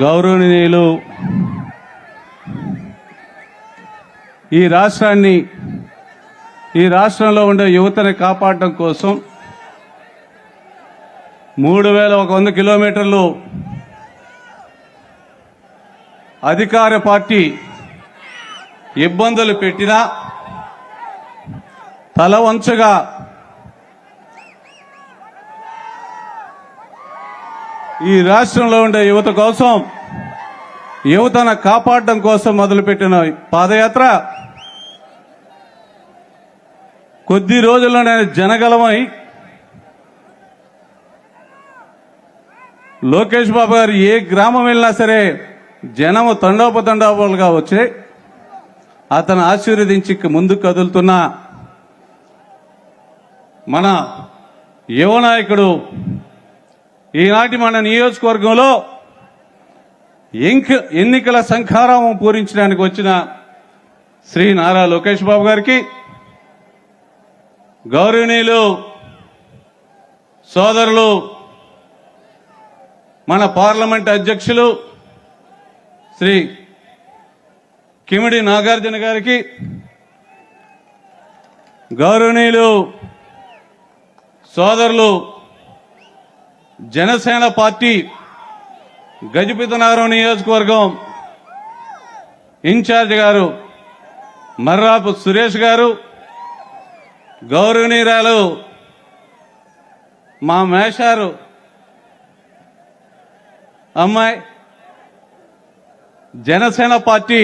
గౌరవనీయులు ఈ రాష్ట్రాన్ని ఈ రాష్ట్రంలో ఉండే యువతని కాపాడడం కోసం మూడు వేల ఒక వంద కిలోమీటర్లు అధికార పార్టీ ఇబ్బందులు పెట్టినా తల వంచగా ఈ రాష్ట్రంలో ఉండే యువత కోసం యువతను కాపాడడం కోసం మొదలుపెట్టిన పాదయాత్ర. కొద్ది రోజుల్లోనే జనగలమై లోకేష్ బాబు గారు ఏ గ్రామం వెళ్ళినా సరే జనము తండోపతండోపాలుగా వచ్చి అతను ఆశీర్వదించి ముందుకు కదులుతున్న మన యువ నాయకుడు ఈనాటి మన నియోజకవర్గంలో ఇంక ఎన్నికల సంఖారం పూరించడానికి వచ్చిన శ్రీ నారా లోకేష్ బాబు గారికి గౌరవనీయులు సోదరులు మన పార్లమెంట్ అధ్యక్షులు శ్రీ కిమిడి నాగార్జున గారికి గౌరవనీయులు సోదరులు జనసేన పార్టీ గజపతినగరం నియోజకవర్గం ఇన్ఛార్జ్ గారు మర్రాపు సురేష్ గారు గౌరవనీయురాలు మా మేషారు అమ్మాయి జనసేన పార్టీ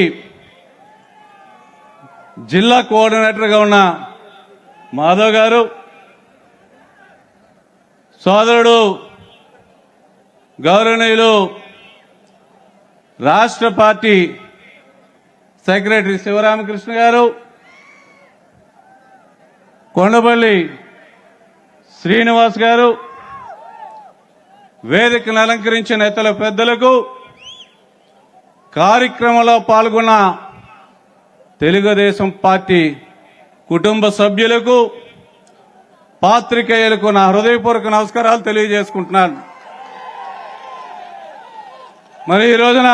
జిల్లా కోఆర్డినేటర్గా ఉన్న మాధవ్ గారు సోదరుడు గౌరవనీయులు రాష్ట్ర పార్టీ సెక్రటరీ శివరామకృష్ణ గారు కొండపల్లి శ్రీనివాస్ గారు వేదికను అలంకరించిన ఇతర పెద్దలకు కార్యక్రమంలో పాల్గొన్న తెలుగుదేశం పార్టీ కుటుంబ సభ్యులకు పాత్రికేయులకు నా హృదయపూర్వక నమస్కారాలు తెలియజేసుకుంటున్నాను. మరి ఈ రోజున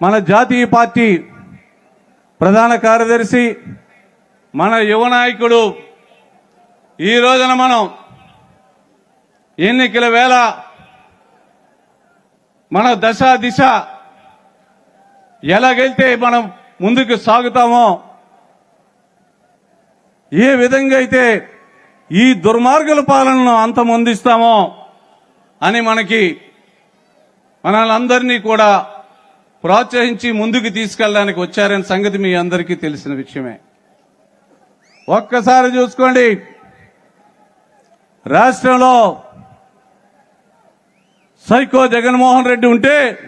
మన జాతీయ పార్టీ ప్రధాన కార్యదర్శి మన యువ నాయకుడు ఈ రోజున మనం ఎన్నికల వేళ మన దశ దిశ ఎలాగైతే మనం ముందుకు సాగుతామో ఏ విధంగా అయితే ఈ దుర్మార్గుల పాలనను అంతమొందిస్తామో అని మనకి మనల్ని కూడా ప్రోత్సహించి ముందుకు తీసుకెళ్ళడానికి వచ్చారని సంగతి మీ అందరికీ తెలిసిన విషయమే. ఒక్కసారి చూసుకోండి. రాష్ట్రంలో సైకో జగన్మోహన్ రెడ్డి ఉంటే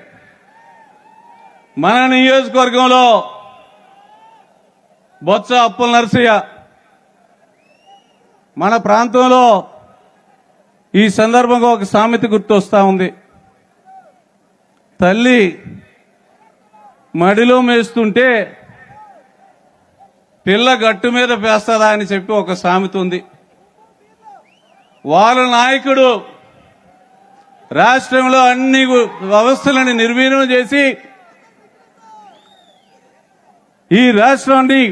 మన నియోజకవర్గంలో బొత్స అప్పుల నరసయ్య మన ప్రాంతంలో ఈ సందర్భంగా ఒక సామెత గుర్తొస్తా ఉంది. తల్లి మడిలో మేస్తుంటే పిల్ల గట్టు మీద పేస్తుందా అని చెప్పి ఒక సామెత ఉంది. వాళ్ళ నాయకుడు రాష్ట్రంలో అన్ని వ్యవస్థలను నిర్వీర్యం చేసి ఈ రాష్ట్రాన్ని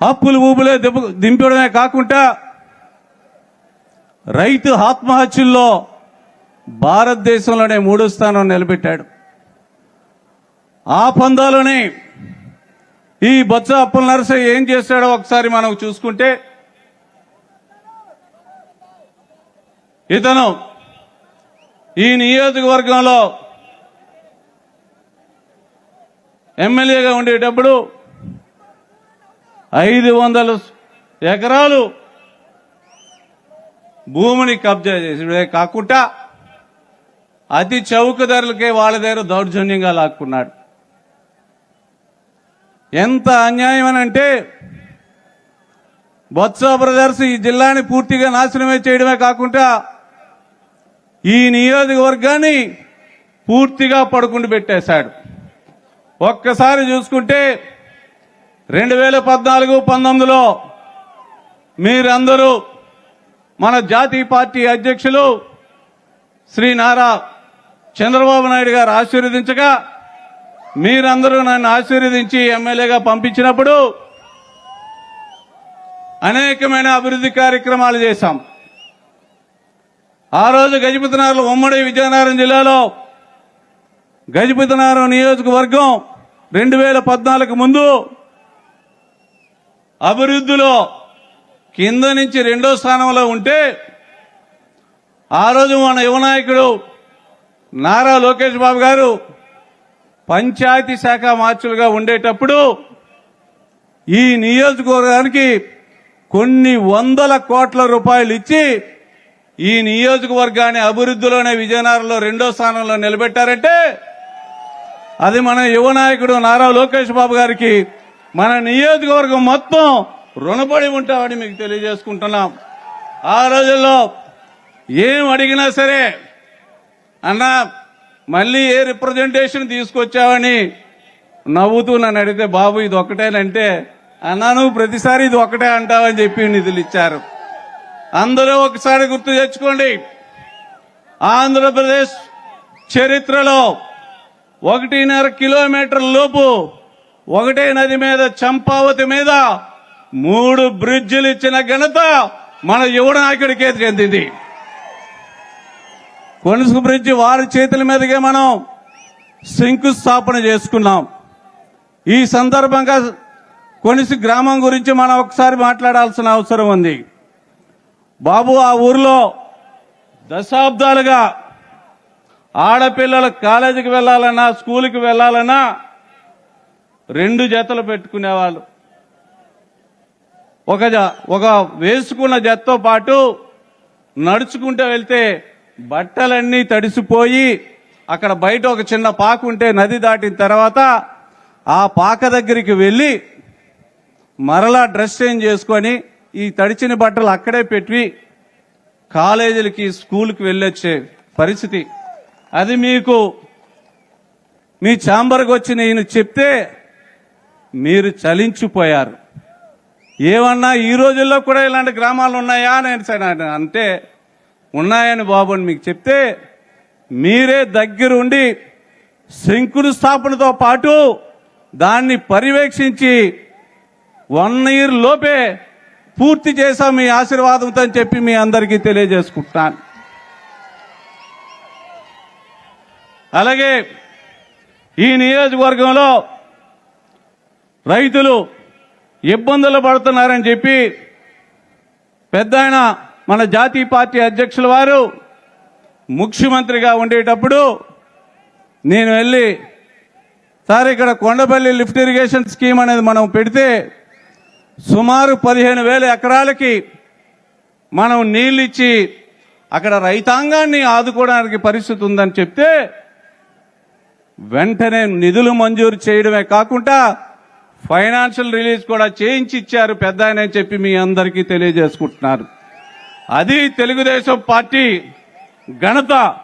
అప్పులు ఊపులే దింపడమే కాకుండా రైతు ఆత్మహత్యల్లో భారతదేశంలోనే మూడో స్థానం నిలబెట్టాడు. ఆ పందాలోనే ఈ బొత్స అప్పుల నరసయ్య ఏం చేశాడో ఒకసారి మనం చూసుకుంటే ఇతను ఈ నియోజకవర్గంలో ఎమ్మెల్యేగా ఉండేటప్పుడు ఐదు వందల ఎకరాలు భూమిని కబ్జా చేసి కాకుండా అతి చౌక ధరలకే వాళ్ళ దగ్గర దౌర్జన్యంగా లాక్కున్నాడు. ఎంత అన్యాయం అని అంటే బొత్స బ్రదర్స్ ఈ జిల్లాని పూర్తిగా నాశనమే చేయడమే కాకుండా ఈ నియోజకవర్గాన్ని పూర్తిగా పడుకుండి పెట్టేశాడు. ఒక్కసారి చూసుకుంటే రెండు వేల పద్నాలుగు పంతొమ్మిదిలో మీరందరూ మన జాతీయ పార్టీ అధ్యక్షులు శ్రీ నారా చంద్రబాబు నాయుడు గారు ఆశీర్వదించగా మీరందరూ నన్ను ఆశీర్వదించి ఎమ్మెల్యేగా పంపించినప్పుడు అనేకమైన అభివృద్ధి కార్యక్రమాలు చేశాం. ఆ రోజు గజపతినారు ఉమ్మడి విజయనగరం జిల్లాలో గజపతినారం నియోజకవర్గం రెండు వేల పద్నాలుగు ముందు అభివృద్ధిలో కింద నుంచి రెండో స్థానంలో ఉంటే ఆ రోజు మన యువనాయకుడు నారా లోకేష్ బాబు గారు పంచాయతీ శాఖ మార్చులుగా ఉండేటప్పుడు ఈ నియోజకవర్గానికి కొన్ని వందల కోట్ల రూపాయలు ఇచ్చి ఈ నియోజకవర్గాన్ని అభివృద్ధిలోనే విజయనగరంలో రెండో స్థానంలో నిలబెట్టారంటే అది మన యువ నాయకుడు నారా లోకేష్ బాబు గారికి మన నియోజకవర్గం మొత్తం రుణపడి ఉంటామని మీకు తెలియజేసుకుంటున్నాం. ఆ రోజుల్లో ఏం అడిగినా సరే అన్నా మళ్ళీ ఏ రిప్రజెంటేషన్ తీసుకొచ్చావని నవ్వుతూ నన్ను అడిగితే బాబు ఇది ఒక్కటేనంటే అన్నా నువ్వు ప్రతిసారి ఇది ఒకటే అంటావని చెప్పి నిధులు ఇచ్చారు. అందరూ ఒకసారి గుర్తు తెచ్చుకోండి. ఆంధ్రప్రదేశ్ చరిత్రలో ఒకటిన్నర కిలోమీటర్ల లోపు ఒకటే నది మీద చంపావతి మీద మూడు బ్రిడ్జిలు ఇచ్చిన ఘనత మన యువ నాయకుడికే చెందింది కొనుసు బ్రిడ్జి వారి చేతుల మీదకే మనం శంకుస్థాపన చేసుకున్నాం. ఈ సందర్భంగా కొనిసి గ్రామం గురించి మనం ఒకసారి మాట్లాడాల్సిన అవసరం ఉంది. బాబు ఆ ఊర్లో దశాబ్దాలుగా ఆడపిల్లలు కాలేజీకి వెళ్ళాలన్నా స్కూల్కి వెళ్ళాలన్నా రెండు జతలు పెట్టుకునేవాళ్ళు. ఒక జ ఒక వేసుకున్న జతతో పాటు నడుచుకుంటూ వెళ్తే బట్టలన్నీ తడిసిపోయి అక్కడ బయట ఒక చిన్న పాక ఉంటే నది దాటిన తర్వాత ఆ పాక దగ్గరికి వెళ్ళి మరలా డ్రెస్ చేంజ్ చేసుకొని ఈ తడిచిన బట్టలు అక్కడే పెట్టి కాలేజీలకి స్కూల్కి వెళ్ళొచ్చే పరిస్థితి. అది మీకు మీ ఛాంబర్కి వచ్చి నేను చెప్తే మీరు చలించిపోయారు. ఏమన్నా ఈ రోజుల్లో కూడా ఇలాంటి గ్రామాలు ఉన్నాయా? నేను సరే అంటే ఉన్నాయని బాబు అని మీకు చెప్తే మీరే దగ్గరుండి శంకుస్థాపనతో పాటు దాన్ని పర్యవేక్షించి వన్ ఇయర్ లోపే పూర్తి చేశాం మీ ఆశీర్వాదంతో అని చెప్పి మీ అందరికీ తెలియజేసుకుంటాను. అలాగే ఈ నియోజకవర్గంలో రైతులు ఇబ్బందులు పడుతున్నారని చెప్పి పెద్ద ఆయన మన జాతీయ పార్టీ అధ్యక్షుల వారు ముఖ్యమంత్రిగా ఉండేటప్పుడు నేను వెళ్ళి సార్ ఇక్కడ కొండపల్లి లిఫ్ట్ ఇరిగేషన్ స్కీమ్ అనేది మనం పెడితే సుమారు పదిహేను వేల ఎకరాలకి మనం నీళ్ళు ఇచ్చి అక్కడ రైతాంగాన్ని ఆదుకోవడానికి పరిస్థితి ఉందని చెప్తే వెంటనే నిధులు మంజూరు చేయడమే కాకుండా ఫైనాన్షియల్ రిలీజ్ కూడా చేయించి ఇచ్చారు పెద్ద అని చెప్పి మీ అందరికీ తెలియజేసుకుంటున్నారు. అది తెలుగుదేశం పార్టీ ఘనత.